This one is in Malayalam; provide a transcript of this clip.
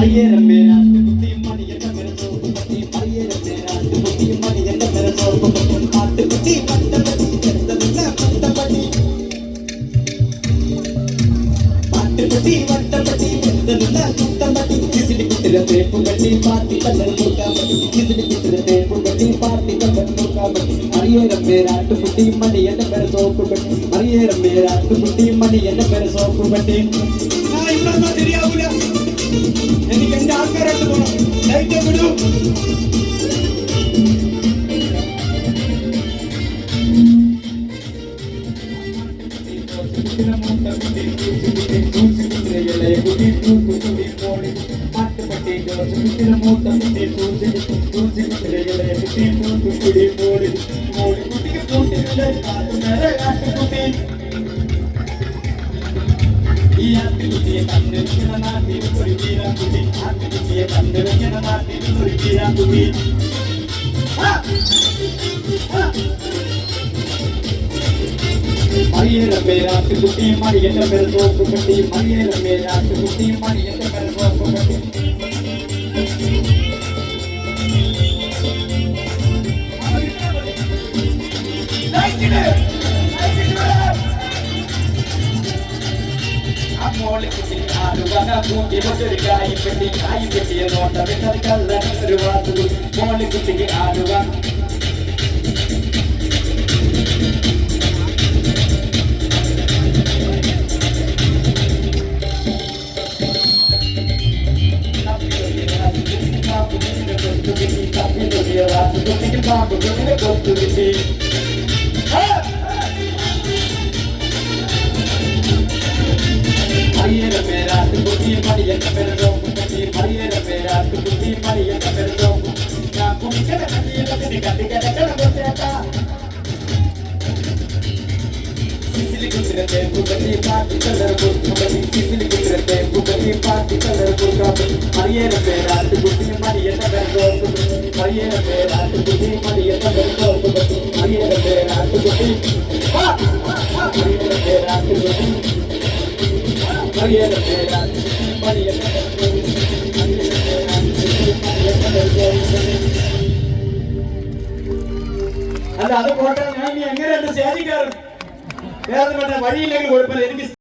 മറിയേരം കുട്ടി മണിയന്റെ മെരസോപ്പ് പട്ടി മറിയേരം പേരാട്ട് കുട്ടി കുട്ടി പട്ടപ്പട്ടി ചെറുതല്ല പട്ടപ്പട്ടി പാട്ടുകുട്ടി വട്ടപ്പട്ടി ചെറുതല്ല കുട്ടപ്പട്ടി കിസിലി കുട്ടിലെ തേപ്പ് കട്ടി പാത്തി കല്ലൽ നോക്കാൻ പറ്റി കിസിലി തേപ്പ് കട്ടി പാത്തി കല്ലൽ നോക്കാൻ പറ്റി മറിയേരം പേരാട്ട് കുട്ടി മണിയന്റെ മെരസോപ്പ് പട്ടി മറിയേരം പേരാട്ട് കുട്ടി മണിയന്റെ മെരസോപ്പ് പട്ടി ആ ഇവിടെ ഒന്നും ശരിയാവൂല. ಸೈತೆ ಬಿಡು Thank you. ஆத்திருக்கிய கண்டு கிணனா தீவு குறிப்பீரா குடி ஆத்திருக்கிய கண்டு கிணனா குட்டி மணி என்ற பெயர் சோப்பு கட்டி மரியற பேராத்து குட்டி மணி என்ற பெயர் சோப்பு கட்டி Thank you. ആടുവക കൂട്ടി ഒരു കായി പെട്ടി കായി പെട്ടിയ നോട്ട വിട്ടത് കള്ളൻ ഒരു വാസു മോളിക്കുട്ടിക്ക് ആടുക മറിയേര ಗುಬ್ಬನಿ ಪಾತಿ ಕಲರ್ ಗುಬ್ಬನಿ ಸಿಸಿಲಿ ಕುಂದ್ರತೆ ಗುಬ್ಬನಿ ಪಾತಿ ಕಲರ್ ಗುಬ್ಬನಿ ಮರಿಯೇನ ಬೇರಾಟ ಗುಬ್ಬನಿ ಮರಿಯನ ಬೆರ್ಗೋದು ಮರಿಯೇನ ಬೇರಾಟ ಗುಬ್ಬನಿ ಮರಿಯನ ಬೆರ್ಗೋದು ಮರಿಯೇನ ಬೇರಾಟ ಗುಬ್ಬನಿ ಮರಿಯೇನ ಬೇರಾಟ ಗುಬ್ಬನಿ ಮರಿಯೇನ ಬೇರಾಟ ಗುಬ್ಬನಿ ಮರಿಯನ ಬೆರ್ಗೋದು അല്ല അത് പോട്ടെ ഞാൻ ഇനി എങ്ങനെ എന്റെ സ്റ്റേജിൽ കയറും വേറെ വഴിയില്ലെങ്കിൽ കുഴപ്പമില്ല. എനിക്ക്